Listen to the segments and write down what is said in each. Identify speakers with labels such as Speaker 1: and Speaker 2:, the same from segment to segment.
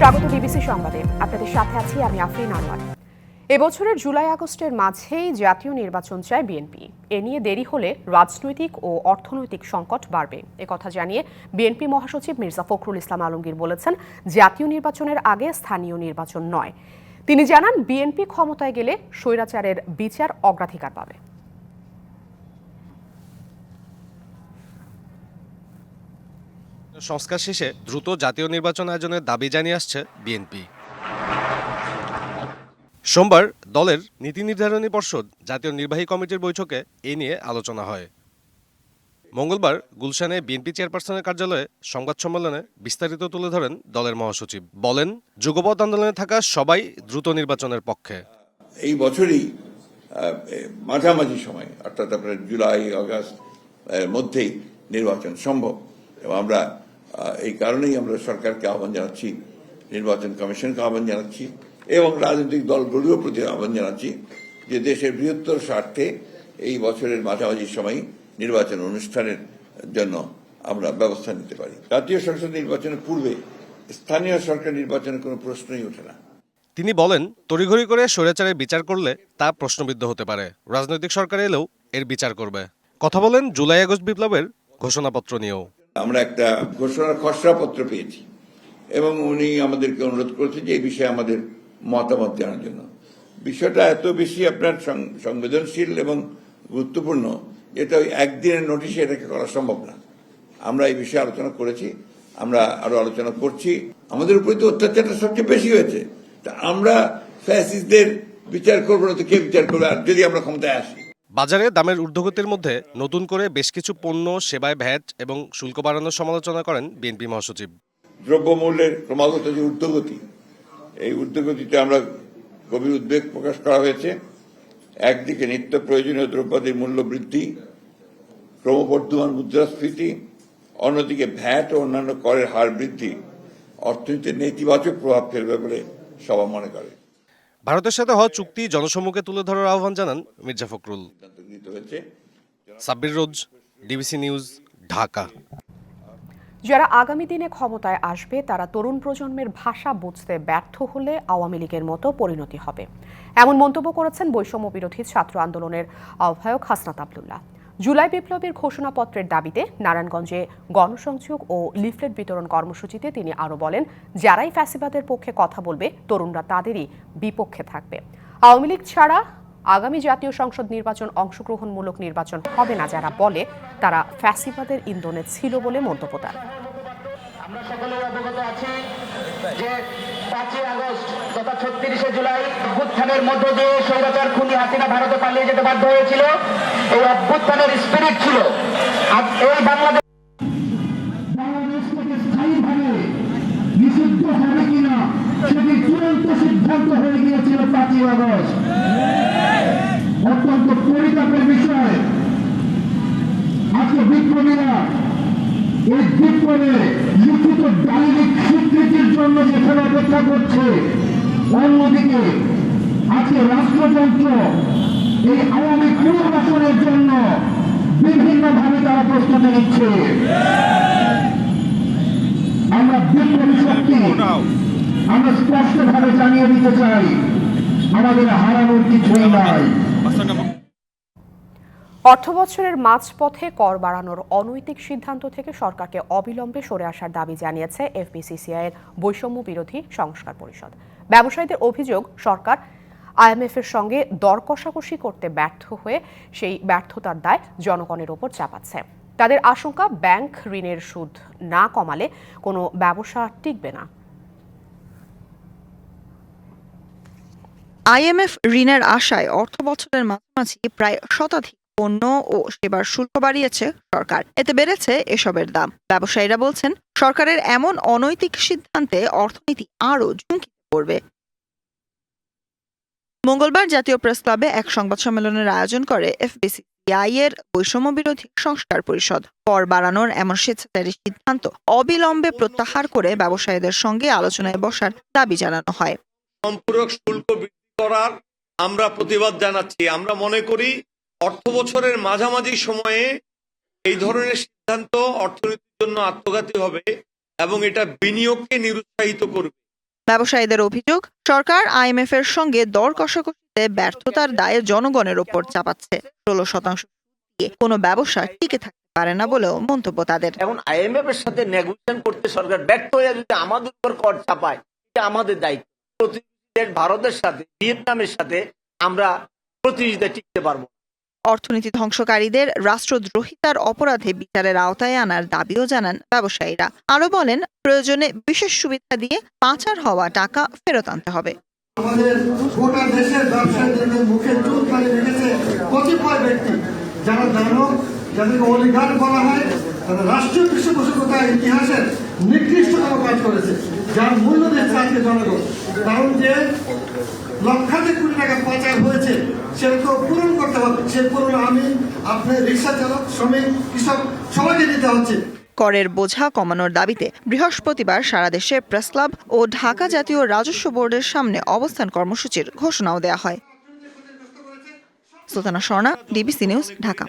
Speaker 1: স্বাগত বিবিসি সংবাদে আপনাদের সাথে আছি আমি আফরিন আনোয়ার এবছরের জুলাই আগস্টের মাঝেই জাতীয় নির্বাচন চায় বিএনপি এ নিয়ে দেরি হলে রাজনৈতিক ও অর্থনৈতিক সংকট বাড়বে কথা জানিয়ে বিএনপি মহাসচিব মির্জা ফখরুল ইসলাম আলমগীর বলেছেন জাতীয় নির্বাচনের আগে স্থানীয় নির্বাচন নয় তিনি জানান বিএনপি ক্ষমতায় গেলে স্বৈরাচারের বিচার অগ্রাধিকার পাবে
Speaker 2: সংস্কার শেষে দ্রুত জাতীয় নির্বাচন আয়োজনের দাবি জানিয়ে আসছে বিএনপি সোমবার দলের নীতি নির্ধারণী পর্ষদ জাতীয় নির্বাহী কমিটির বৈঠকে এ নিয়ে আলোচনা হয় মঙ্গলবার গুলশানে বিএনপি চেয়ারপারসনের কার্যালয়ে সংবাদ সম্মেলনে বিস্তারিত তুলে ধরেন দলের মহাসচিব বলেন যুগপথ আন্দোলনে থাকা সবাই দ্রুত নির্বাচনের পক্ষে
Speaker 3: এই বছরই মাঝামাঝি সময় অর্থাৎ আপনার জুলাই অগাস্ট মধ্যেই নির্বাচন সম্ভব এবং আমরা এই কারণেই আমরা সরকারকে আহ্বান জানাচ্ছি নির্বাচন কমিশনকে আহ্বান জানাচ্ছি এবং রাজনৈতিক দলগুলিও প্রতি আহ্বান জানাচ্ছি যে দেশের বৃহত্তর স্বার্থে এই বছরের মাঝামাঝি সময় নির্বাচন অনুষ্ঠানের জন্য আমরা ব্যবস্থা নিতে পারি জাতীয় সংসদ নির্বাচনের পূর্বে স্থানীয় সরকার নির্বাচনের কোনো প্রশ্নই ওঠে না
Speaker 2: তিনি বলেন তড়িঘড়ি করে স্বৈরাচারের বিচার করলে তা প্রশ্নবিদ্ধ হতে পারে রাজনৈতিক সরকার এলেও এর বিচার করবে কথা বলেন জুলাই আগস্ট বিপ্লবের ঘোষণাপত্র নিয়েও
Speaker 3: আমরা একটা ঘোষণার খসড়াপত্র পেয়েছি এবং উনি আমাদেরকে অনুরোধ করেছে যে এই বিষয়ে আমাদের মতামত জানার জন্য বিষয়টা এত বেশি আপনার সংবেদনশীল এবং গুরুত্বপূর্ণ যেটা ওই একদিনের নোটিশে এটাকে করা সম্ভব না আমরা এই বিষয়ে আলোচনা করেছি আমরা আরো আলোচনা করছি আমাদের উপরে তো অত্যাচারটা সবচেয়ে বেশি হয়েছে তা আমরা ফ্যাসিসদের বিচার করবো না তো কে বিচার করবে আর যদি আমরা ক্ষমতায় আসি
Speaker 2: বাজারে দামের ঊর্ধ্বগতির মধ্যে নতুন করে বেশ কিছু পণ্য সেবায় ভ্যাট এবং শুল্ক বাড়ানোর সমালোচনা করেন বিএনপি মহাসচিব
Speaker 3: দ্রব্যমূল্যের ক্রমাগত যে ঊর্ধ্বগতি এই ঊর্ধ্বগতিতে আমরা গভীর উদ্বেগ প্রকাশ করা হয়েছে একদিকে নিত্য প্রয়োজনীয় দ্রব্যাদির মূল্য বৃদ্ধি ক্রমবর্ধমান মুদ্রাস্ফীতি অন্যদিকে ভ্যাট ও অন্যান্য করের হার বৃদ্ধি অর্থনীতির নেতিবাচক প্রভাব ফেলবে বলে সবাই মনে করে
Speaker 2: ভারতের সাথে হওয়া চুক্তি জনসম্মুখে তুলে ধরার আহ্বান জানান মির্জা ফখরুল সাব্বির রোজ ডিবিসি নিউজ ঢাকা
Speaker 1: যারা আগামী দিনে ক্ষমতায় আসবে তারা তরুণ প্রজন্মের ভাষা বুঝতে ব্যর্থ হলে আওয়ামী লীগের মতো পরিণতি হবে এমন মন্তব্য করেছেন বৈষম্য বিরোধী ছাত্র আন্দোলনের আহ্বায়ক হাসনাত আবদুল্লাহ জুলাই বিপ্লবের ঘোষণাপত্রের দাবিতে নারায়ণগঞ্জে গণসংযোগ ও লিফলেট বিতরণ কর্মসূচিতে তিনি আরও বলেন যারাই ফ্যাসিবাদের পক্ষে কথা বলবে তরুণরা তাদেরই বিপক্ষে থাকবে আওয়ামী লীগ ছাড়া আগামী জাতীয় সংসদ নির্বাচন অংশগ্রহণমূলক নির্বাচন হবে না যারা বলে তারা ফ্যাসিবাদের ইন্ধনে ছিল বলে মন্তব্য তার আমরা অবগত আছি যে পাঁচই আগস্ট তথা ছত্রিশে জুলাই অভ্যুত্থানের মধ্য দিয়ে সৌরাচার খুনি হাসিনা ভারতে পালিয়ে যেতে বাধ্য হয়েছিল এই অভ্যুত্থানের স্পিরিট ছিল এই বাংলাদেশ অত্যন্ত পরিতাপের বিষয় আজকে বিপ্লবীরা উদ্ভিদ করে লিখিত ডালিমিক স্বীকৃতির জন্য যেখানে অপেক্ষা করছে অন্যদিকে আজকে রাষ্ট্রযন্ত্র এই আওয়ামী পুনর্বাসনের জন্য বিভিন্নভাবে তারা প্রস্তুতি নিচ্ছে আমরা বিপ্লবী শক্তি আমরা স্পষ্টভাবে জানিয়ে দিতে চাই আমাদের হারানোর কিছুই নাই অর্থবছরের মাঝপথে কর বাড়ানোর অনৈতিক সিদ্ধান্ত থেকে সরকারকে অবিলম্বে সরে আসার দাবি জানিয়েছে এফবিসিসিআই এর বৈষম্য বিরোধী সংস্কার পরিষদ ব্যবসায়ীদের অভিযোগ সরকার আইএমএফের সঙ্গে দর কষাকষি করতে ব্যর্থ হয়ে সেই ব্যর্থতার দায় জনগণের ওপর চাপাচ্ছে তাদের আশঙ্কা ব্যাংক ঋণের সুদ না কমালে কোনো ব্যবসা টিকবে না আইএমএফ ঋণের আশায় অর্থ বছরের মাঝামাঝি প্রায় শতাধিক পণ্য ও সেবার শুল্ক বাড়িয়েছে সরকার এতে বেড়েছে এসবের দাম ব্যবসায়ীরা বলছেন সরকারের এমন অনৈতিক সিদ্ধান্তে অর্থনীতি আরও ঝুঁকি পড়বে মঙ্গলবার জাতীয় প্রেস ক্লাবে এক সংবাদ সম্মেলনের আয়োজন করে এফবিসি এর বৈষম্য বিরোধী সংস্কার পরিষদ কর বাড়ানোর এমন স্বেচ্ছাচারী সিদ্ধান্ত অবিলম্বে প্রত্যাহার করে ব্যবসায়ীদের সঙ্গে আলোচনায় বসার দাবি জানানো হয়
Speaker 4: সম্পূরক শুল্ক বৃদ্ধি করার আমরা প্রতিবাদ জানাচ্ছি আমরা মনে করি অর্থ বছরের মাঝামাঝি সময়ে এই ধরনের সিদ্ধান্ত অর্থনীতির জন্য আত্মঘাতী হবে এবং এটা বিনিয়োগকে নিরুৎসাহিত করবে
Speaker 1: ব্যবসায়ীদের অভিযোগ সরকার আইএমএফ এর সঙ্গে দর কষাকষিতে ব্যর্থতার দায়ে জনগণের ওপর চাপাচ্ছে ষোলো শতাংশ দিয়ে কোনো ব্যবসা টিকে থাকতে পারে না বলেও মন্তব্য তাদের
Speaker 4: এখন আইএমএফ এর সাথে নেগোসিয়েশন করতে সরকার ব্যর্থ হয়ে যদি আমাদের উপর কর চাপায় এটা আমাদের দায়িত্ব প্রতিযোগিতা ভারতের সাথে ভিয়েতনামের সাথে আমরা প্রতিযোগিতা টিকতে পারবো
Speaker 1: অর্থনীতি ধ্বংসকারীদের রাষ্ট্রদ্রোহিতার অপরাধে বিচারের আওতায় আনার দাবিও জানান ব্যবসায়ীরা আরও বলেন প্রয়োজনে বিশেষ সুবিধা দিয়ে পাচার হওয়া টাকা ফেরত আনতে হবে
Speaker 5: আমাদের গোটা দেশের ব্যবসায়ীদের মুখে চুল রেখেছে কতিপয় ব্যক্তি যারা দানব অলিগার বলা হয় তারা রাষ্ট্রীয় পৃষ্ঠপোষকতা ইতিহাসের নিকৃষ্টতম কাজ করেছে যার মূল্য দিচ্ছে আজকে জনগণ কারণ যে লক্ষাধিক কোটি টাকা পাচার হয়েছে সেগুলো পূরণ করতে হবে সে পূরণ আমি আপনার রিক্সা চালক শ্রমিক কৃষক সবাইকে দিতে হচ্ছে
Speaker 1: করের বোঝা কমানোর দাবিতে বৃহস্পতিবার সারা দেশে প্রেস ক্লাব ও ঢাকা জাতীয় রাজস্ব বোর্ডের সামনে অবস্থান কর্মসূচির ঘোষণাও দেয়া হয় Sultana Sharna DBC news Dhaka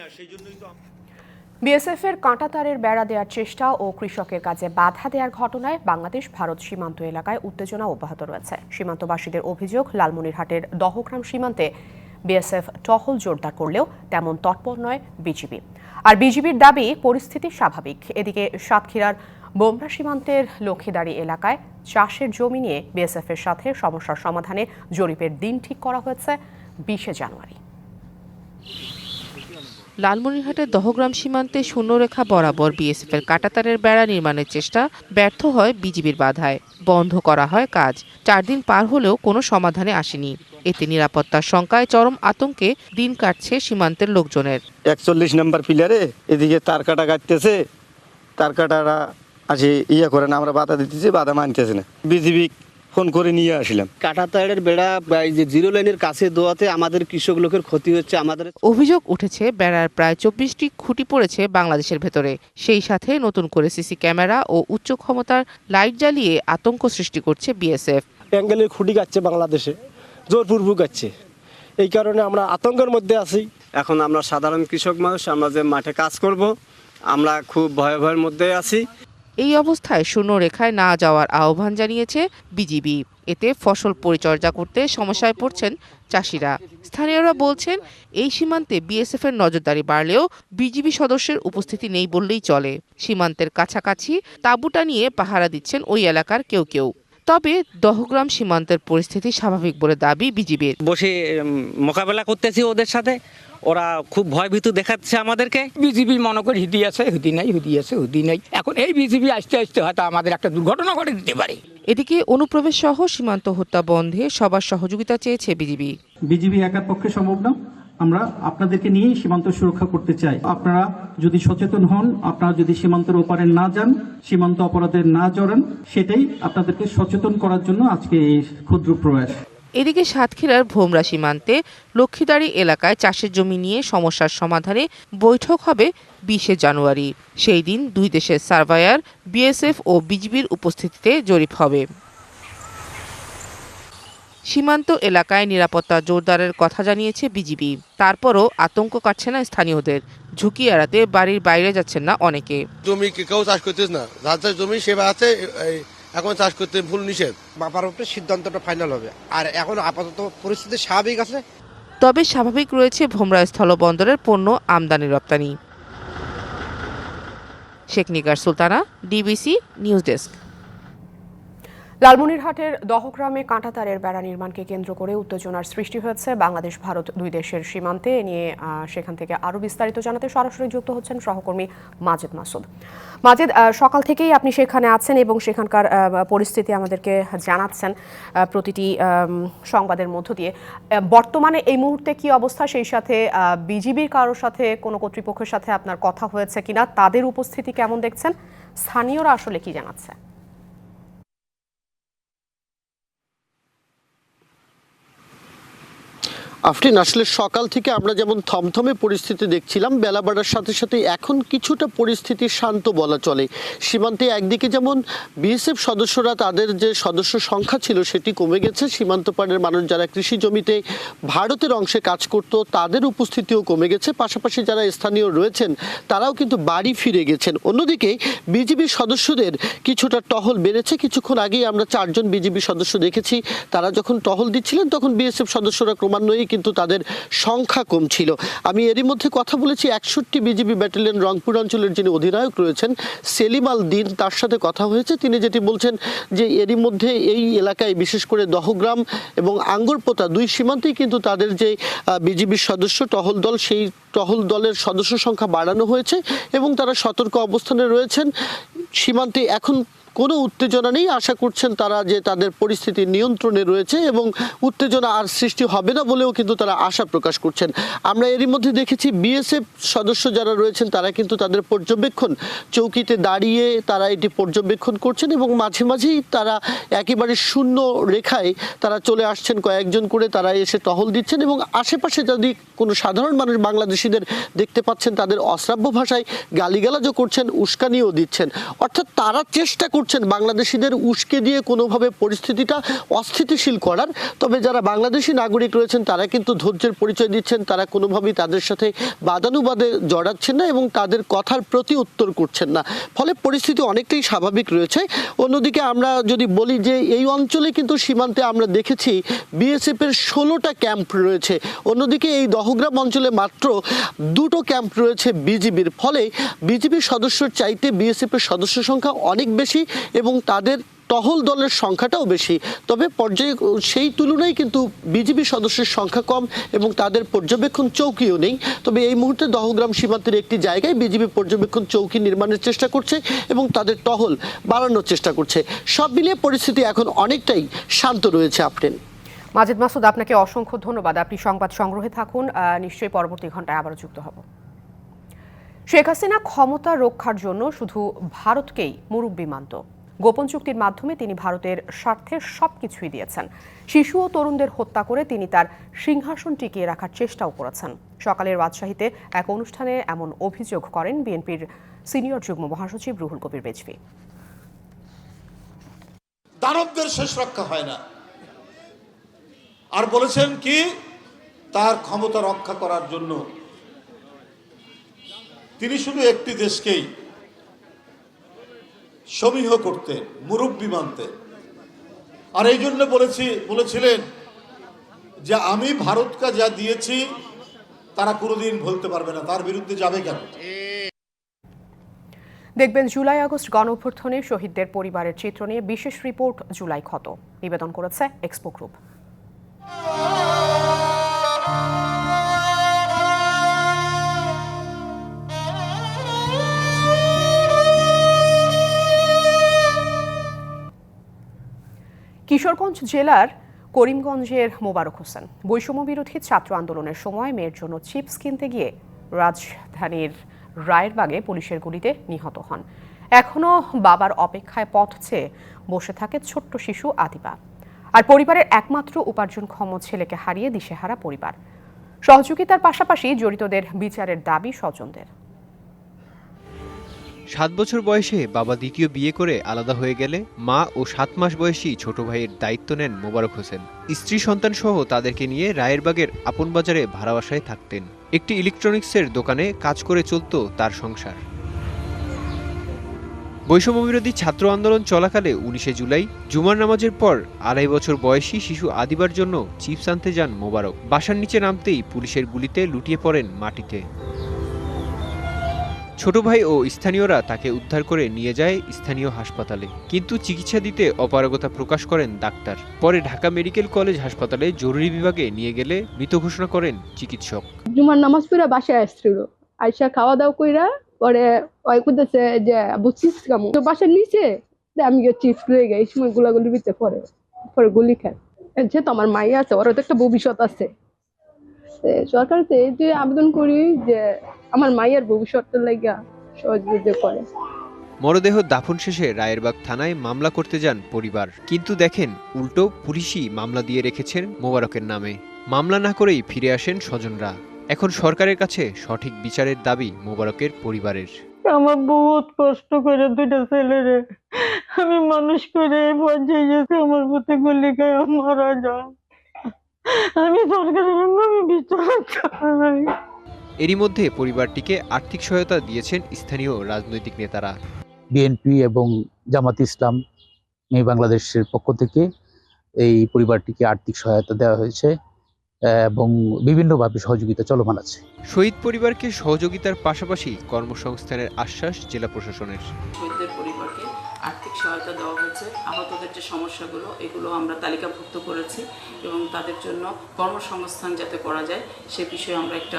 Speaker 1: BSF এর কাঁটাতারের বেড়া দেওয়ার চেষ্টা ও কৃষকের কাজে বাধা দেওয়ার ঘটনায় বাংলাদেশ ভারত সীমান্ত এলাকায় উত্তেজনা অব্যাহত রয়েছে সীমান্তবাসীদের অভিযোগ লালমনিরহাটের দহগ্রাম সীমান্তে বিএসএফ টহল জোরদার করলেও তেমন তৎপর নয় বিজিবি আর বিজিবির দাবি পরিস্থিতি স্বাভাবিক এদিকে সাতক্ষীরার বোমরা সীমান্তের লক্ষ্মীদারি এলাকায় চাষের জমি নিয়ে বিএসএফ এর সাথে সমস্যার সমাধানে জরিপের দিন ঠিক করা হয়েছে বিশে জানুয়ারি লালমনিরহাটের দহগ্রাম সীমান্তে শূন্যরেখা বরাবর এর কাটাতারের বেড়া নির্মাণের চেষ্টা ব্যর্থ হয় বিজিবির বাধায় বন্ধ করা হয় কাজ চার দিন পার হলেও কোনো সমাধানে আসেনি এতে নিরাপত্তার শঙ্কায় চরম আতঙ্কে দিন কাটছে সীমান্তের লোকজনের
Speaker 6: একচল্লিশ নম্বর পিলারে এদিকে তার কাটা কাটতেছে তার কাটারা আছে ইয়ে করে না আমরা বাধা দিতেছি বাধা মানতেছে না বিজিবি রক্ষণ করে নিয়ে আসলাম
Speaker 7: কাটাতারের বেড়া এই যে জিরো লাইনের কাছে দোয়াতে আমাদের কৃষক লোকের ক্ষতি হচ্ছে আমাদের
Speaker 1: অভিযোগ উঠেছে বেড়ার প্রায় চব্বিশটি খুঁটি পড়েছে বাংলাদেশের ভেতরে সেই সাথে নতুন করে সিসি ক্যামেরা ও উচ্চ ক্ষমতার লাইট জ্বালিয়ে আতঙ্ক সৃষ্টি করছে বিএসএফ
Speaker 8: অ্যাঙ্গেলের খুঁটি কাটছে বাংলাদেশে জোরপূর্বক কাটছে এই কারণে আমরা আতঙ্কের মধ্যে আছি
Speaker 9: এখন আমরা সাধারণ কৃষক মানুষ আমরা যে মাঠে কাজ করব আমরা খুব ভয় ভয়ের মধ্যে আছি
Speaker 1: এই অবস্থায় শূন্যরেখায় না যাওয়ার আহ্বান জানিয়েছে বিজিবি এতে ফসল পরিচর্যা করতে সমস্যায় পড়ছেন চাষিরা স্থানীয়রা বলছেন এই সীমান্তে বিএসএফ এর নজরদারি বাড়লেও বিজিবি সদস্যের উপস্থিতি নেই বললেই চলে সীমান্তের কাছাকাছি তাঁবুটা নিয়ে পাহারা দিচ্ছেন ওই এলাকার কেউ কেউ তবে দহগ্রাম সীমান্তের পরিস্থিতি স্বাভাবিক বলে দাবি বিজিবির
Speaker 10: বসে মোকাবেলা করতেছি ওদের সাথে ওরা খুব ভয় ভীত দেখাচ্ছে আমাদেরকে
Speaker 11: বিজেপি মনে করি হুদি আছে হুদি নাই হুদি আছে হুদি নাই এখন এই বিজেপি আসতে আসতে হয়তো আমাদের একটা দুর্ঘটনা ঘটে দিতে পারে
Speaker 1: এদিকে অনুপ্রবেশ সহ সীমান্ত হত্যা বন্ধে সবার সহযোগিতা চেয়েছে বিজেপি
Speaker 12: বিজেপি একার পক্ষে সম্ভব না আমরা আপনাদেরকে নিয়েই সীমান্ত সুরক্ষা করতে চাই আপনারা যদি সচেতন হন আপনারা যদি সীমান্তের ওপারে না যান সীমান্ত অপরাধের না জড়ান সেটাই আপনাদেরকে সচেতন করার জন্য আজকে এই ক্ষুদ্র প্রয়াস
Speaker 1: এদিকে সাতক্ষীরার ভোমরা সীমান্তে লক্ষ্মীদারি এলাকায় চাষের জমি নিয়ে সমস্যার সমাধানে বৈঠক হবে বিশে জানুয়ারি সেই দিন দুই দেশের সার্ভায়ার বিএসএফ ও বিজিবির উপস্থিতিতে জরিপ হবে সীমান্ত এলাকায় নিরাপত্তা জোরদারের কথা জানিয়েছে বিজিবি তারপরও আতঙ্ক কাটছে না স্থানীয়দের ঝুঁকি এড়াতে বাড়ির বাইরে যাচ্ছেন না অনেকে
Speaker 13: জমি কেউ চাষ করতেছে না জমি সেবা আছে এখন চাষ করতে ভুল নিষেধ
Speaker 14: বাপার উপরে সিদ্ধান্তটা ফাইনাল হবে আর এখন আপাতত পরিস্থিতি স্বাভাবিক আছে
Speaker 1: তবে স্বাভাবিক রয়েছে ভোমরা স্থলবন্দরের পণ্য আমদানি রপ্তানি Sheikh Nigar Sultana DBC news desk লালমনিরহাটের দহগ্রামে কাঁটাতারের বেড়া নির্মাণকে কেন্দ্র করে উত্তেজনার সৃষ্টি হয়েছে বাংলাদেশ ভারত দুই দেশের সীমান্তে এ নিয়ে সেখান থেকে আরও বিস্তারিত জানাতে সরাসরি যুক্ত হচ্ছেন সহকর্মী মাজেদ মাসুদ মাজেদ সকাল থেকেই আপনি সেখানে আছেন এবং সেখানকার পরিস্থিতি আমাদেরকে জানাচ্ছেন প্রতিটি সংবাদের মধ্য দিয়ে বর্তমানে এই মুহূর্তে কি অবস্থা সেই সাথে বিজিবির কারোর সাথে কোনো কর্তৃপক্ষের সাথে আপনার কথা হয়েছে কিনা তাদের উপস্থিতি কেমন দেখছেন স্থানীয়রা আসলে কি জানাচ্ছে
Speaker 15: আফরিন আসলে সকাল থেকে আমরা যেমন থমথমে পরিস্থিতি দেখছিলাম বেলা বাড়ার সাথে সাথে এখন কিছুটা পরিস্থিতি শান্ত বলা চলে সীমান্তে একদিকে যেমন বিএসএফ সদস্যরা তাদের যে সদস্য সংখ্যা ছিল সেটি কমে গেছে সীমান্ত পাড়ের মানুষ যারা কৃষি জমিতে ভারতের অংশে কাজ করত তাদের উপস্থিতিও কমে গেছে পাশাপাশি যারা স্থানীয় রয়েছেন তারাও কিন্তু বাড়ি ফিরে গেছেন অন্যদিকে বিজিবির সদস্যদের কিছুটা টহল বেড়েছে কিছুক্ষণ আগেই আমরা চারজন বিজিবি সদস্য দেখেছি তারা যখন টহল দিচ্ছিলেন তখন বিএসএফ সদস্যরা ক্রমান্বয়ে কিন্তু তাদের সংখ্যা কম ছিল আমি এরই মধ্যে কথা বলেছি একষট্টি বিজিবি ব্যাটালিয়ন রংপুর অঞ্চলের যিনি অধিনায়ক রয়েছেন সেলিম আল দিন তার সাথে কথা হয়েছে তিনি যেটি বলছেন যে এরই মধ্যে এই এলাকায় বিশেষ করে দহগ্রাম এবং আঙ্গুরপোতা দুই সীমান্তেই কিন্তু তাদের যে বিজিবির সদস্য টহল দল সেই টহল দলের সদস্য সংখ্যা বাড়ানো হয়েছে এবং তারা সতর্ক অবস্থানে রয়েছেন সীমান্তে এখন কোনো উত্তেজনা নেই আশা করছেন তারা যে তাদের পরিস্থিতি নিয়ন্ত্রণে রয়েছে এবং উত্তেজনা আর সৃষ্টি হবে না বলেও কিন্তু তারা আশা প্রকাশ করছেন আমরা এরই মধ্যে দেখেছি বিএসএফ সদস্য যারা রয়েছেন তারা কিন্তু তাদের পর্যবেক্ষণ চৌকিতে দাঁড়িয়ে তারা এটি পর্যবেক্ষণ করছেন এবং মাঝে মাঝেই তারা একেবারে শূন্য রেখায় তারা চলে আসছেন কয়েকজন করে তারা এসে টহল দিচ্ছেন এবং আশেপাশে যদি কোনো সাধারণ মানুষ বাংলাদেশিদের দেখতে পাচ্ছেন তাদের অশ্রাব্য ভাষায় গালিগালাজও করছেন উস্কানিও দিচ্ছেন অর্থাৎ তারা চেষ্টা করছে করছেন বাংলাদেশিদের উস্কে দিয়ে কোনোভাবে পরিস্থিতিটা অস্থিতিশীল করার তবে যারা বাংলাদেশি নাগরিক রয়েছেন তারা কিন্তু ধৈর্যের পরিচয় দিচ্ছেন তারা কোনোভাবেই তাদের সাথে বাদানুবাদে জড়াচ্ছেন না এবং তাদের কথার প্রতি উত্তর করছেন না ফলে পরিস্থিতি অনেকটাই স্বাভাবিক রয়েছে অন্যদিকে আমরা যদি বলি যে এই অঞ্চলে কিন্তু সীমান্তে আমরা দেখেছি বিএসএফের ষোলোটা ক্যাম্প রয়েছে অন্যদিকে এই দহগ্রাম অঞ্চলে মাত্র দুটো ক্যাম্প রয়েছে বিজিবির ফলে বিজিবির সদস্য চাইতে বিএসএফের সদস্য সংখ্যা অনেক বেশি এবং তাদের টহল দলের সংখ্যাটাও বেশি তবে পর্যায়ে সেই তুলনায় কিন্তু বিজেপি সদস্যের সংখ্যা কম এবং তাদের পর্যবেক্ষণ চৌকিও নেই তবে এই মুহূর্তে দহগ্রাম সীমান্তের একটি জায়গায় বিজেপি পর্যবেক্ষণ চৌকি নির্মাণের চেষ্টা করছে এবং তাদের টহল বাড়ানোর চেষ্টা করছে সব মিলিয়ে পরিস্থিতি এখন অনেকটাই শান্ত রয়েছে আপনি
Speaker 1: মাজিদ মাসুদ আপনাকে অসংখ্য ধন্যবাদ আপনি সংবাদ সংগ্রহে থাকুন নিশ্চয়ই পরবর্তী ঘন্টায় আবারও যুক্ত হব শেখ হাসিনা ক্ষমতা রক্ষার জন্য শুধু ভারতকেই মুরব্বী মানত গোপন চুক্তির মাধ্যমে তিনি ভারতের স্বার্থে সব কিছুই দিয়েছেন শিশু ও তরুণদের হত্যা করে তিনি তার সিংহাসন টিকিয়ে রাখার চেষ্টাও করেছেন সকালের রাজশাহীতে এক অনুষ্ঠানে এমন অভিযোগ করেন বিএনপির সিনিয়র যুগ্ম মহাসচিব রুহুল কবির বেজবি
Speaker 16: দানবদের শেষ রক্ষা হয় না আর বলেছেন কি তার ক্ষমতা রক্ষা করার জন্য তিনি শুধু একটি দেশকেই সমীহ করতে মুরব্বী মানতে আর এই জন্য বলেছি বলেছিলেন যে আমি ভারতকে যা দিয়েছি তারা কোনোদিন ভুলতে পারবে না তার বিরুদ্ধে যাবে কেন
Speaker 1: দেখবেন জুলাই আগস্ট গণঅভ্যর্থনে অভ্যর্থনে শহীদদের পরিবারের চিত্র নিয়ে বিশেষ রিপোর্ট জুলাই ক্ষত নিবেদন করেছে এক্সপো গ্রুপ কিশোরগঞ্জ জেলার করিমগঞ্জের মোবারক হোসেন বৈষম্য বিরোধী ছাত্র আন্দোলনের সময় মেয়ের জন্য চিপস কিনতে গিয়ে রাজধানীর রায়েরবাগে পুলিশের গুলিতে নিহত হন এখনও বাবার অপেক্ষায় পথ চেয়ে বসে থাকে ছোট্ট শিশু আদিবা আর পরিবারের একমাত্র উপার্জনক্ষম ছেলেকে হারিয়ে দিশেহারা পরিবার সহযোগিতার পাশাপাশি জড়িতদের বিচারের দাবি স্বজনদের
Speaker 17: সাত বছর বয়সে বাবা দ্বিতীয় বিয়ে করে আলাদা হয়ে গেলে মা ও সাত মাস বয়সী ছোট ভাইয়ের দায়িত্ব নেন মোবারক হোসেন স্ত্রী সন্তান সহ তাদেরকে নিয়ে রায়েরবাগের আপন বাজারে ভাড়া বাসায় থাকতেন একটি ইলেকট্রনিক্সের দোকানে কাজ করে চলত তার সংসার বৈষম্যবিরোধী ছাত্র আন্দোলন চলাকালে উনিশে জুলাই জুমার নামাজের পর আড়াই বছর বয়সী শিশু আদিবার জন্য চিপস আনতে যান মোবারক বাসার নিচে নামতেই পুলিশের গুলিতে লুটিয়ে পড়েন মাটিতে ছোট ভাই ও স্থানীয়রা তাকে উদ্ধার করে নিয়ে যায় স্থানীয় হাসপাতালে কিন্তু চিকিৎসা দিতে অপারগতা প্রকাশ করেন ডাক্তার পরে ঢাকা মেডিকেল কলেজ হাসপাতালে জরুরি বিভাগে নিয়ে গেলে মৃত ঘোষণা করেন চিকিৎসক
Speaker 18: জুমার নামাজ পড়া বাসায় আসছিল আইসা খাওয়া দাওয়া কইরা পরে ওই করতেছে যে বুঝছিস কেমন তো বাসার নিচে আমি গিয়ে চিপস রয়ে গে এই সময় গুলাগুলি ভিতরে পরে পরে গুলি খায় যে তো আমার মাই আছে ওর তো একটা ভবিষ্যৎ আছে আছে সরকারতে যে আবেদন করি যে আমার মায়ের ভবিষ্যতের লাগা সহযোগিতা করে
Speaker 17: মরদেহ দাফন শেষে রায়েরবাগ থানায় মামলা করতে যান পরিবার কিন্তু দেখেন উল্টো পুলিশই মামলা দিয়ে রেখেছেন মোবারকের নামে মামলা না করেই ফিরে আসেন স্বজনরা এখন সরকারের কাছে সঠিক বিচারের দাবি মোবারকের পরিবারের
Speaker 19: আমার বহুত কষ্ট করে দুইটা ছেলেরে আমি মানুষ করে যে আমার প্রতি গলিকায় মারা যায় আমি সরকারের আমি
Speaker 17: এরই মধ্যে পরিবারটিকে আর্থিক সহায়তা দিয়েছেন স্থানীয় রাজনৈতিক নেতারা
Speaker 20: বিএনপি এবং জামাত ইসলাম এই বাংলাদেশের পক্ষ থেকে এই পরিবারটিকে আর্থিক সহায়তা দেওয়া হয়েছে এবং বিভিন্নভাবে সহযোগিতা চলমান আছে
Speaker 17: শহীদ পরিবারকে সহযোগিতার পাশাপাশি কর্মসংস্থানের আশ্বাস জেলা প্রশাসনের
Speaker 21: আর্থিক সহায়তা দেওয়া হয়েছে আহতদের যে সমস্যাগুলো এগুলো আমরা তালিকাভুক্ত করেছি এবং তাদের জন্য কর্মসংস্থান যাতে করা যায় সে বিষয়ে আমরা একটা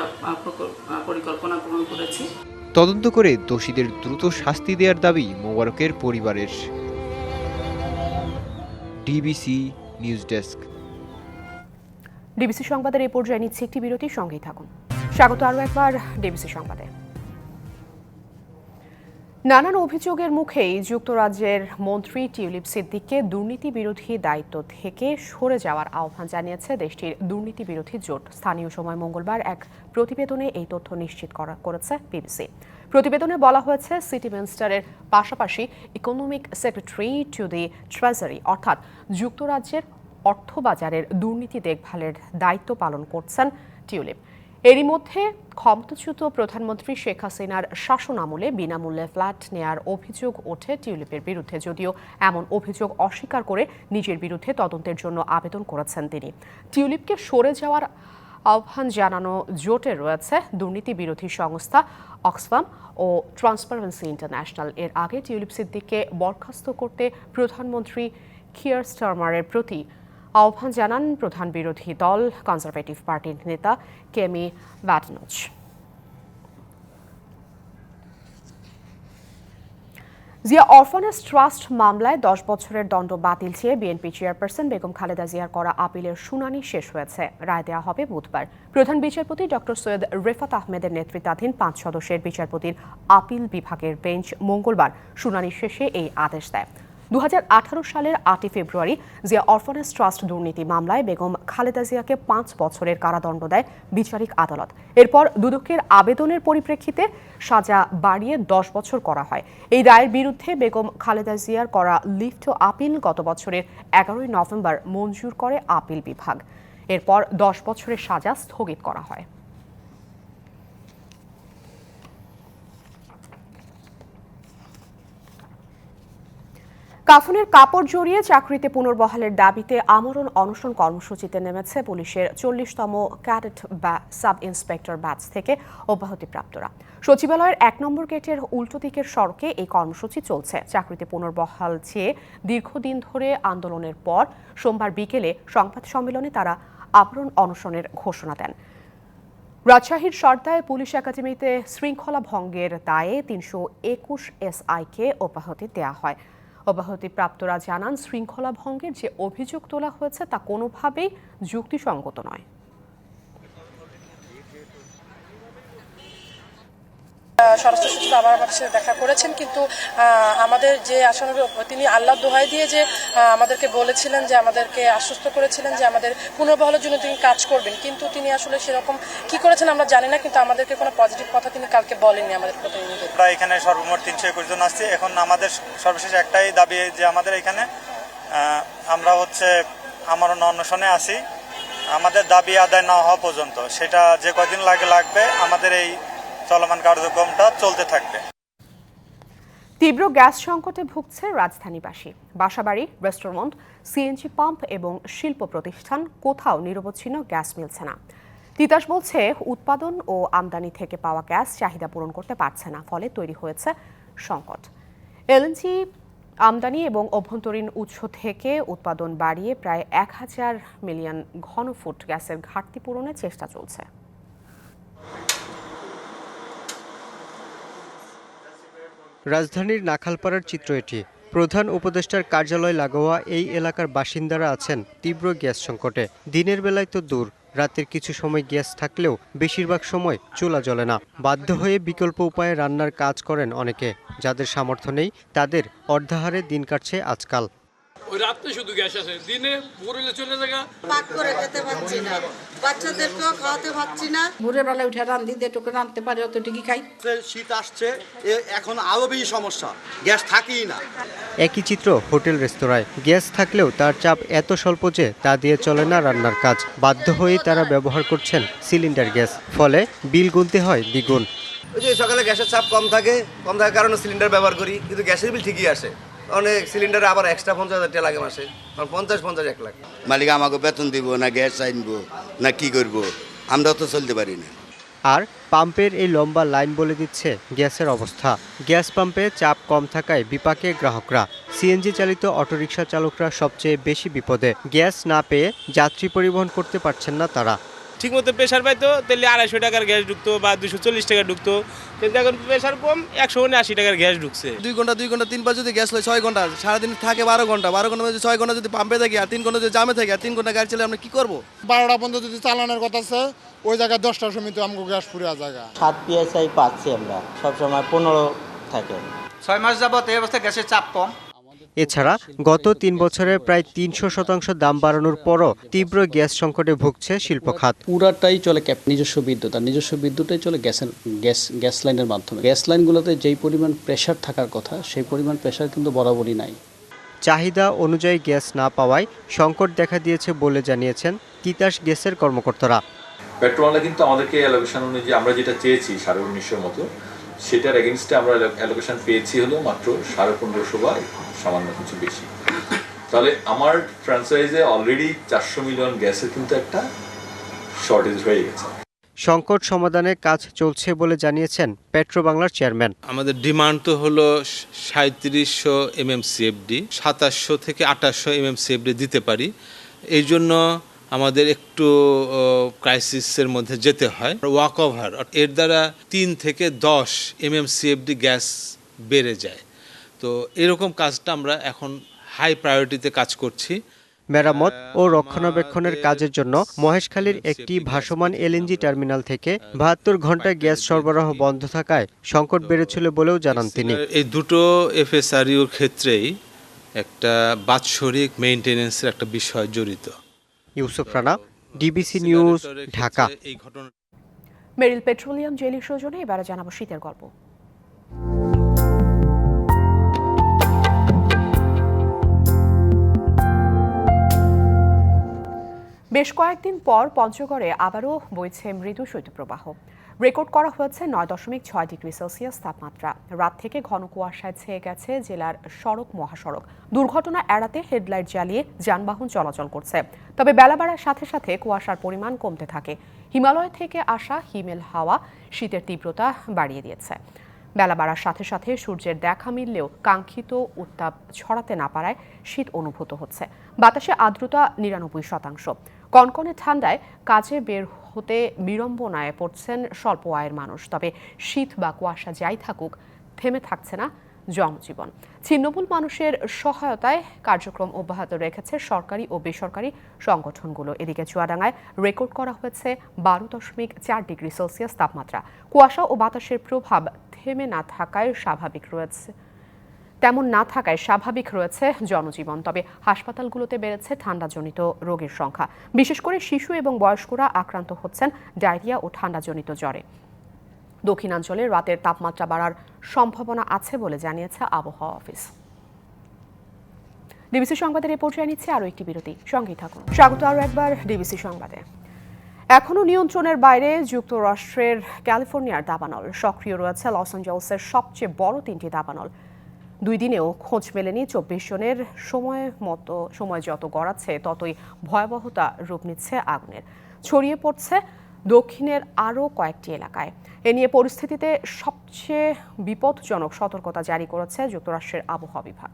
Speaker 21: পরিকল্পনা গ্রহণ করেছি
Speaker 17: তদন্ত করে দোষীদের দ্রুত শাস্তি দেওয়ার দাবি মোবারকের পরিবারের ডিবিসি নিউজ ডেস্ক
Speaker 1: ডিবিসি সংবাদের এই পর্যায়ে নিচ্ছে একটি বিরতির সঙ্গেই থাকুন স্বাগত আরও একবার ডিবিসি সংবাদে নানান অভিযোগের মুখেই যুক্তরাজ্যের মন্ত্রী টিউলিপ সিদ্দিককে দুর্নীতি বিরোধী দায়িত্ব থেকে সরে যাওয়ার আহ্বান জানিয়েছে দেশটির দুর্নীতি বিরোধী জোট স্থানীয় সময় মঙ্গলবার এক প্রতিবেদনে এই তথ্য নিশ্চিত করা করেছে বিবিসি প্রতিবেদনে বলা হয়েছে সিটি মিনিস্টারের পাশাপাশি economic secretary to the treasury অর্থাৎ যুক্তরাজ্যের অর্থবাজারের দুর্নীতি দেখভালের দায়িত্ব পালন করছেন টিউলিপ এরই মধ্যে ক্ষমতাচ্যুত প্রধানমন্ত্রী শেখ হাসিনার শাসন আমলে বিনামূল্যে ফ্ল্যাট নেয়ার অভিযোগ ওঠে টিউলিপের বিরুদ্ধে যদিও এমন অভিযোগ অস্বীকার করে নিজের বিরুদ্ধে তদন্তের জন্য আবেদন করেছেন তিনি টিউলিপকে সরে যাওয়ার আহ্বান জানানো জোটে রয়েছে দুর্নীতি বিরোধী সংস্থা অক্সফাম ও ট্রান্সপারেন্সি ইন্টারন্যাশনাল এর আগে টিউলিপ সিদ্দিককে বরখাস্ত করতে প্রধানমন্ত্রী খিয়ার স্টারমারের প্রতি আহ্বান জানান প্রধান বিরোধী দল কনজারভেটিভ পার্টির নেতা Kemi Badenoch Zia orphanage trust মামলায় দশ বছরের দণ্ড বাতিল চেয়ে বিএনপি চেয়ারপারসন বেগম খালেদা জিয়ার করা আপিলের শুনানি শেষ হয়েছে রায় দেওয়া হবে বুধবার প্রধান বিচারপতি ডক্টর সৈয়দ রেফাত আহমেদের নেতৃত্বাধীন পাঁচ সদস্যের বিচারপতির আপিল বিভাগের বেঞ্চ মঙ্গলবার শুনানি শেষে এই আদেশ দেয় দু সালের আটই ফেব্রুয়ারি জিয়া অরফানেজ ট্রাস্ট দুর্নীতি মামলায় বেগম খালেদা জিয়াকে পাঁচ বছরের কারাদণ্ড দেয় বিচারিক আদালত এরপর দুদকের আবেদনের পরিপ্রেক্ষিতে সাজা বাড়িয়ে দশ বছর করা হয় এই রায়ের বিরুদ্ধে বেগম খালেদা জিয়ার করা লিফট আপিল গত বছরের এগারোই নভেম্বর মঞ্জুর করে আপিল বিভাগ এরপর দশ বছরের সাজা স্থগিত করা হয় কাফনের কাপড় জড়িয়ে চাকরিতে পুনর্বহালের দাবিতে আমরণ অনশন কর্মসূচিতে নেমেছে পুলিশের চল্লিশতম ক্যাডেট বা সাব ইন্সপেক্টর ব্যাচ থেকে অব্যাহতিপ্রাপ্তরা সচিবালয়ের এক নম্বর গেটের উল্টো দিকের সড়কে এই কর্মসূচি চলছে চাকরিতে পুনর্বহাল চেয়ে দীর্ঘদিন ধরে আন্দোলনের পর সোমবার বিকেলে সংবাদ সম্মেলনে তারা আমরণ অনশনের ঘোষণা দেন রাজশাহীর সর্দায় পুলিশ একাডেমিতে শৃঙ্খলা ভঙ্গের দায়ে তিনশো একুশ এসআইকে অব্যাহতি দেওয়া হয় অব্যাহতিপ্রাপ্তরা জানান শৃঙ্খলা ভঙ্গের যে অভিযোগ তোলা হয়েছে তা কোনোভাবেই যুক্তিসঙ্গত নয় স্বরাষ্ট্র সচিব আবার আমাদের সাথে দেখা করেছেন কিন্তু আমাদের যে আসলে তিনি আল্লাহ দোহাই দিয়ে যে আমাদেরকে বলেছিলেন যে আমাদেরকে আশ্বস্ত করেছিলেন যে আমাদের পুনর্বহলের জন্য তিনি কাজ করবেন কিন্তু তিনি আসলে সেরকম কি করেছেন আমরা জানি না কিন্তু আমাদেরকে কোনো পজিটিভ কথা তিনি কালকে বলেননি আমাদের প্রতিনিধি আমরা এখানে সর্বমোট তিনশো একুশ জন আসছি এখন আমাদের সর্বশেষ একটাই দাবি যে আমাদের এখানে আমরা হচ্ছে আমার অন্বেষণে আসি আমাদের দাবি আদায় না হওয়া পর্যন্ত সেটা যে কদিন লাগে লাগবে আমাদের এই চলমান কার্যক্রমটা চলতে থাকবে তীব্র গ্যাস সংকটে ভুগছে রাজধানীবাসী বাসাবাড়ি রেস্টুরেন্ট সিএনজি পাম্প এবং শিল্প প্রতিষ্ঠান কোথাও নিরবচ্ছিন্ন গ্যাস মিলছে না তিতাস বলছে উৎপাদন ও আমদানি থেকে পাওয়া গ্যাস চাহিদা পূরণ করতে পারছে না ফলে তৈরি হয়েছে সংকট এলএনজি আমদানি এবং অভ্যন্তরীণ উৎস থেকে উৎপাদন বাড়িয়ে প্রায় এক হাজার মিলিয়ন ঘনফুট গ্যাসের ঘাটতি পূরণের চেষ্টা চলছে রাজধানীর নাখালপাড়ার চিত্র এটি প্রধান উপদেষ্টার কার্যালয় লাগোয়া এই এলাকার বাসিন্দারা আছেন তীব্র গ্যাস সংকটে দিনের বেলায় তো দূর রাতের কিছু সময় গ্যাস থাকলেও বেশিরভাগ সময় চুলা জ্বলে না বাধ্য হয়ে বিকল্প উপায়ে রান্নার কাজ করেন অনেকে যাদের সামর্থ্য নেই তাদের অর্ধাহারে দিন কাটছে আজকাল ওই শুধু গ্যাস আসে দিনে ভোরেলে চলে জায়গা পাক করে খেতে পাচ্ছি না শীত আসছে এখন সমস্যা গ্যাস থাকেই না একই চিত্র হোটেল রেস্তোরাঁয় গ্যাস থাকলেও তার চাপ এত স্বল্প যে তা দিয়ে চলে না রান্নার কাজ বাধ্য হয়েই তারা ব্যবহার করছেন সিলিন্ডার গ্যাস ফলে বিল গুনতে হয় দ্বিগুণ ওই যে সকালে গ্যাসের চাপ কম থাকে কম থাকার কারণে সিলিন্ডার ব্যবহার করি কিন্তু গ্যাসের বিল ঠিকই আসে অনেক মানে সিলিন্ডারে আবার এক্সট্রা পঞ্চাশ হাজার টাকা লাগে মাসে মানে পঞ্চাশ পঞ্চাশ এক লাখ মালিক আমাকে বেতন দিব না গ্যাস আনবো না কি করব আমরা তো চলতে পারি না আর পাম্পের এই লম্বা লাইন বলে দিচ্ছে গ্যাসের অবস্থা গ্যাস পাম্পে চাপ কম থাকায় বিপাকে গ্রাহকরা সিএনজি চালিত অটোরিকশা চালকরা সবচেয়ে বেশি বিপদে গ্যাস না পেয়ে যাত্রী পরিবহন করতে পারছেন না তারা ঠিকমতো প্রেশার পাইতো তাহলে আড়াইশো টাকার গ্যাস ঢুকতো বা দুশো চল্লিশ টাকা ঢুকতো কিন্তু এখন প্রেশার কম একশো আশি টাকার গ্যাস ঢুকছে দুই ঘন্টা দুই ঘন্টা তিনবার যদি গ্যাস হয় ছয় ঘন্টা সারাদিন থাকে বারো ঘন্টা বারো ঘন্টা মানে যদি ছয় ঘন্টা যদি পাম্পে থাকে আর তিন ঘন্টা যদি জামে থাকে আর তিন ঘন্টা গাড়ি চালিয়ে আমরা কি করবো বারোটা পর্যন্ত যদি চালানোর কথা আছে ওই জায়গায় দশটার সময় তো আমাকে গ্যাস পুরো জায়গা সাত পিএসআই পাচ্ছি আমরা সবসময় পনেরো থাকে ছয় মাস যাবত এই অবস্থায় গ্যাসের চাপ কম এছাড়া গত তিন বছরে প্রায় তিনশো শতাংশ দাম বাড়ানোর পরও তীব্র গ্যাস সংকটে ভুগছে শিল্প খাত পুরাটাই চলে নিজস্ব বিদ্যুৎ আর নিজস্ব বিদ্যুৎটাই চলে গ্যাসের গ্যাস গ্যাস লাইনের মাধ্যমে গ্যাস লাইনগুলোতে যেই পরিমাণ প্রেশার থাকার কথা সেই পরিমাণ প্রেশার কিন্তু বরাবরই নাই চাহিদা অনুযায়ী গ্যাস না পাওয়ায় সংকট দেখা দিয়েছে বলে জানিয়েছেন তিতাস গ্যাসের কর্মকর্তারা পেট্রোলটা কিন্তু আমাদেরকে অ্যালোকেশন অনুযায়ী আমরা যেটা চেয়েছি সাড়ে উনিশশোর মতো সেটার এগেনস্টে আমরা অ্যালোকেশন পেয়েছি হলো মাত্র সাড়ে পনেরোশো বা সামান্য কিছু বেশি তাহলে আমার ফ্র্যাঞ্চাইজে অলরেডি চারশো মিলিয়ন গ্যাসের কিন্তু একটা শর্টেজ হয়ে গেছে সংকট সমাধানে কাজ চলছে বলে জানিয়েছেন পেট্রো বাংলার চেয়ারম্যান আমাদের ডিমান্ড তো হলো সাঁত্রিশশো ডি সাতাশশো থেকে আঠাশশো ডি দিতে পারি এই জন্য আমাদের একটু ক্রাইসিসের মধ্যে যেতে হয় ওয়াক ওভার এর দ্বারা তিন থেকে দশ এমএমসিএফডি গ্যাস বেড়ে যায় তো এরকম কাজটা আমরা এখন হাই প্রায়োরিটিতে কাজ করছি মেরামত ও রক্ষণাবেক্ষণের কাজের জন্য মহেশখালীর একটি ভাসমান এলএনজি টার্মিনাল থেকে বাহাত্তর ঘন্টা গ্যাস সরবরাহ বন্ধ থাকায় সংকট বেড়েছিল বলেও জানান তিনি এই দুটো এফএসআরইউর ক্ষেত্রেই একটা বাৎসরিক মেনটেনেন্সের একটা বিষয় জড়িত Yusuf Rana DBC news Dhaka Meril petroleum jelly সৌজনে এবারে জানাবো শীতের গল্প বেশ কয়েকদিন পর পঞ্চগড়ে আবারও বইছে মৃদু শৈত্যপ্রবাহ রেকর্ড করা হয়েছে নয় দশমিক ছয় ডিগ্রি সেলসিয়াস তাপমাত্রা রাত থেকে ঘন কুয়াশায় ছেয়ে গেছে জেলার সড়ক মহাসড়ক দুর্ঘটনা এড়াতে হেডলাইট জ্বালিয়ে যানবাহন চলাচল করছে তবে বেলা বাড়ার সাথে সাথে কুয়াশার পরিমাণ কমতে থাকে হিমালয় থেকে আসা হিমেল হাওয়া শীতের তীব্রতা বাড়িয়ে দিয়েছে বেলা বাড়ার সাথে সাথে সূর্যের দেখা মিললেও কাঙ্ক্ষিত উত্তাপ ছড়াতে না পারায় শীত অনুভূত হচ্ছে বাতাসে আর্দ্রতা নিরানব্বই শতাংশ কনকনে ঠান্ডায় কাজে বের হতে বিড়ম্বনায় পড়ছেন স্বল্প আয়ের মানুষ তবে শীত বা কুয়াশা যাই থাকুক থেমে থাকছে না জনজীবন ছিন্নমূল মানুষের সহায়তায় কার্যক্রম অব্যাহত রেখেছে সরকারি ও বেসরকারি সংগঠনগুলো এদিকে চুয়াডাঙ্গায় রেকর্ড করা হয়েছে বারো দশমিক চার ডিগ্রি সেলসিয়াস তাপমাত্রা কুয়াশা ও বাতাসের প্রভাব থেমে না থাকায় স্বাভাবিক রয়েছে তেমন না থাকায় স্বাভাবিক রয়েছে জনজীবন তবে হাসপাতালগুলোতে বেড়েছে ঠান্ডাজনিত রোগীর সংখ্যা বিশেষ করে শিশু এবং বয়স্করা আক্রান্ত হচ্ছেন ডায়রিয়া ও ঠান্ডাজনিত জ্বরে দক্ষিণাঞ্চলে রাতের তাপমাত্রা বাড়ার সম্ভাবনা আছে বলে জানিয়েছে আবহাওয়া অফিস ডিবিসি সংবাদের এ পর্যায়ে নিচ্ছে আরও একটি বিরতি সঙ্গেই থাকুন স্বাগত আরও একবার ডিবিসি সংবাদে এখনও নিয়ন্ত্রণের বাইরে যুক্তরাষ্ট্রের ক্যালিফোর্নিয়ার দাবানল সক্রিয় রয়েছে লস অ্যাঞ্জেলসের সবচেয়ে বড় তিনটি দাবানল দুই দিনেও খোঁজ মেলেনি চব্বিশ জনের সময় মতো সময় যত গড়াচ্ছে ততই ভয়াবহতা রূপ নিচ্ছে আগুনের ছড়িয়ে পড়ছে দক্ষিণের আরও কয়েকটি এলাকায় এ নিয়ে পরিস্থিতিতে সবচেয়ে বিপদজনক সতর্কতা জারি করেছে যুক্তরাষ্ট্রের আবহাওয়া বিভাগ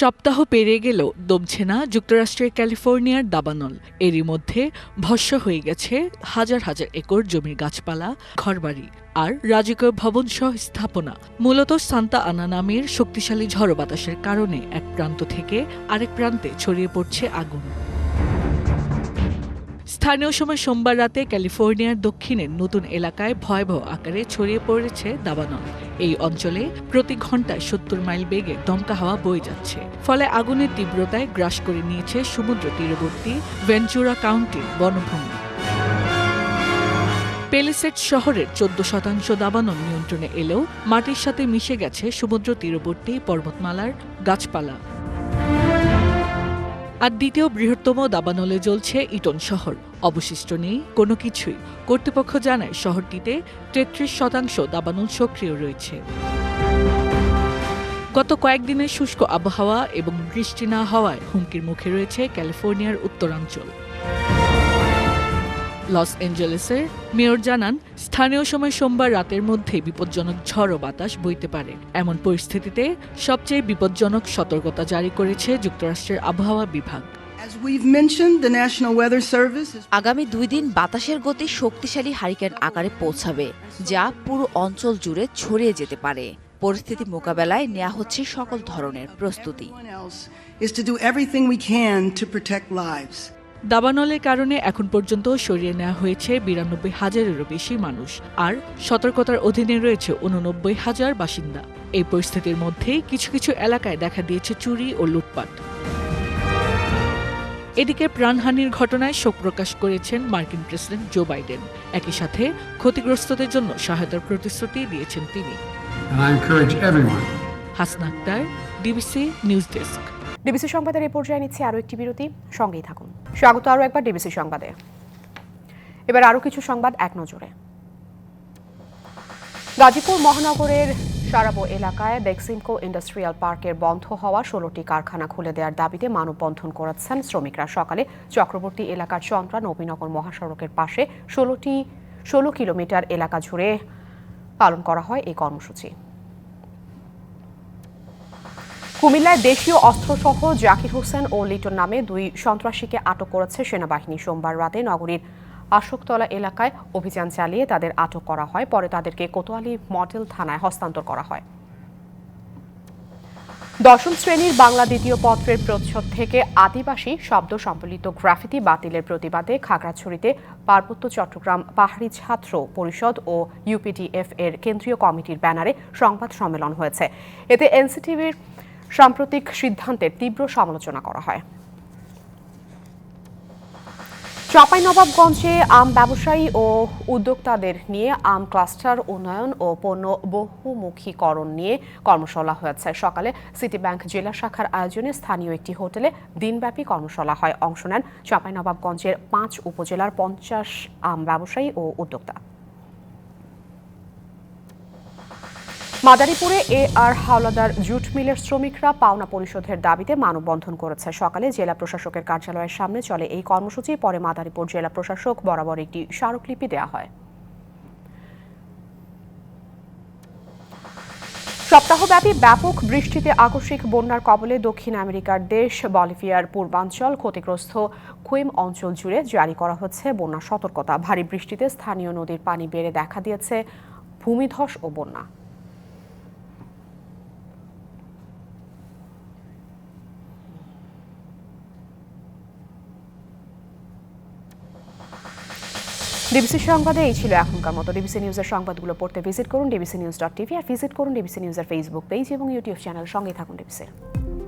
Speaker 1: সপ্তাহ পেরিয়ে গেলেও দমছে না যুক্তরাষ্ট্রের ক্যালিফোর্নিয়ার দাবানল এরই মধ্যে ভস্য হয়ে গেছে হাজার হাজার একর জমির গাছপালা ঘরবাড়ি আর রাজকীয় ভবন সহ স্থাপনা মূলত সান্তা আনা নামের শক্তিশালী ঝড় বাতাসের কারণে এক প্রান্ত থেকে আরেক প্রান্তে ছড়িয়ে পড়ছে আগুন স্থানীয় সময় সোমবার রাতে ক্যালিফোর্নিয়ার দক্ষিণের নতুন এলাকায় ভয়াবহ আকারে ছড়িয়ে পড়েছে দাবানল এই অঞ্চলে প্রতি ঘন্টায় সত্তর মাইল বেগে দমকা হাওয়া বয়ে যাচ্ছে ফলে আগুনের তীব্রতায় গ্রাস করে নিয়েছে সমুদ্র তীরবর্তী ভেঞ্চুরা কাউন্টির বনভূমি পেলিসেট শহরের চোদ্দ শতাংশ দাবানল নিয়ন্ত্রণে এলেও মাটির সাথে মিশে গেছে সমুদ্র তীরবর্তী পর্বতমালার গাছপালা আর দ্বিতীয় বৃহত্তম দাবানলে জ্বলছে ইটন শহর অবশিষ্ট নেই কোনো কিছুই কর্তৃপক্ষ জানায় শহরটিতে তেত্রিশ শতাংশ দাবানল সক্রিয় রয়েছে গত কয়েকদিনের শুষ্ক আবহাওয়া এবং বৃষ্টি না হওয়ায় হুমকির মুখে রয়েছে ক্যালিফোর্নিয়ার উত্তরাঞ্চল লস অ্যাঞ্জেলেসের মেয়র জানান স্থানীয় সময় সোমবার রাতের মধ্যে বিপজ্জনক ঝড় ও বাতাস বইতে পারে এমন পরিস্থিতিতে সবচেয়ে বিপজ্জনক সতর্কতা জারি করেছে যুক্তরাষ্ট্রের আবহাওয়া বিভাগ আগামী দুই দিন বাতাসের গতি শক্তিশালী হারিকেন আকারে পৌঁছাবে যা পুরো অঞ্চল জুড়ে ছড়িয়ে যেতে পারে পরিস্থিতি মোকাবেলায় নেওয়া হচ্ছে সকল ধরনের প্রস্তুতি দাবানলের কারণে এখন পর্যন্ত সরিয়ে নেওয়া হয়েছে বিরানব্বই হাজারেরও বেশি মানুষ আর সতর্কতার অধীনে রয়েছে উননব্বই হাজার বাসিন্দা এই পরিস্থিতির মধ্যেই কিছু কিছু এলাকায় দেখা দিয়েছে চুরি ও লুটপাট এদিকে প্রাণহানির ঘটনায় শোক প্রকাশ করেছেন মার্কিন প্রেসিডেন্ট জো বাইডেন একই সাথে ক্ষতিগ্রস্তদের জন্য সহায়তার প্রতিশ্রুতি দিয়েছেন তিনি Hasna Akter DBC news desk DBC সংবাদের এই পর্যায়ে নিচ্ছি আরও একটি বিরতি সঙ্গেই থাকুন স্বাগত আরও একবার ডিবিসি সংবাদে এবার আরও কিছু সংবাদ এক নজরে গাজীপুর মহানগরের সারাবো এলাকায় বেক্সিমকো ইন্ডাস্ট্রিয়াল পার্কের বন্ধ হওয়া ষোলোটি কারখানা খুলে দেওয়ার দাবিতে মানববন্ধন করাচ্ছেন শ্রমিকরা সকালে চক্রবর্তী এলাকার চন্দ্রা নবীনগর মহাসড়কের পাশে ষোলোটি ষোলো কিলোমিটার এলাকা জুড়ে পালন করা হয় এই কর্মসূচি কুমিল্লায় দেশীয় অস্ত্রসহ জাকির হোসেন ও লিটন নামে দুই সন্ত্রাসীকে আটক করেছে সেনাবাহিনী সোমবার রাতে নগরীর আশোকতলা এলাকায় অভিযান চালিয়ে তাদের আটক করা হয় পরে তাদেরকে কোতোয়ালি মডেল থানায় হস্তান্তর করা হয় দশম শ্রেণীর বাংলা দ্বিতীয় পত্রের প্রচ্ছদ থেকে আদিবাসী শব্দ সম্বলিত গ্রাফিতি বাতিলের প্রতিবাদে খাগড়াছড়িতে পার্বত্য চট্টগ্রাম পাহাড়ি ছাত্র পরিষদ ও ইউপিডিএফ এর কেন্দ্রীয় কমিটির ব্যানারে সংবাদ সম্মেলন হয়েছে এতে এনসিটিভির সাম্প্রতিক সিদ্ধান্তের তীব্র সমালোচনা করা হয় চাঁপাইনবাবগঞ্জে আম ব্যবসায়ী ও উদ্যোক্তাদের নিয়ে আম ক্লাস্টার উন্নয়ন ও পণ্য বহুমুখীকরণ নিয়ে কর্মশালা হয়েছে সকালে সিটি ব্যাংক জেলা শাখার আয়োজনে স্থানীয় একটি হোটেলে দিনব্যাপী কর্মশালা হয় অংশ নেন চাঁপাইনবাবগঞ্জের পাঁচ উপজেলার পঞ্চাশ আম ব্যবসায়ী ও উদ্যোক্তা মাদারীপুরে এ আর হাওলাদার জুট মিলের শ্রমিকরা পাওনা পরিশোধের দাবিতে মানববন্ধন করেছে সকালে জেলা প্রশাসকের কার্যালয়ের সামনে চলে এই কর্মসূচি পরে মাদারীপুর জেলা প্রশাসক বরাবর একটি স্মারকলিপি দেওয়া হয় সপ্তাহব্যাপী ব্যাপক বৃষ্টিতে আকস্মিক বন্যার কবলে দক্ষিণ আমেরিকার দেশ বলিভিয়ার পূর্বাঞ্চল ক্ষতিগ্রস্ত কুয়েম অঞ্চল জুড়ে জারি করা হচ্ছে বন্যা সতর্কতা ভারী বৃষ্টিতে স্থানীয় নদীর পানি বেড়ে দেখা দিয়েছে ভূমিধস ও বন্যা ডিবিসি সংবাদে এই ছিল এখনকার মতো ডিবিসি নিউজের সংবাদগুলো পড়তে ভিজিট করুন ডিবিসি নিউজ ডট টিভি আর ভিজিট করুন ডিবিসি নিউজের ফেসবুক পেজ এবং ইউটিউব চ্যানেল সঙ্গে থাকুন ডিবিসির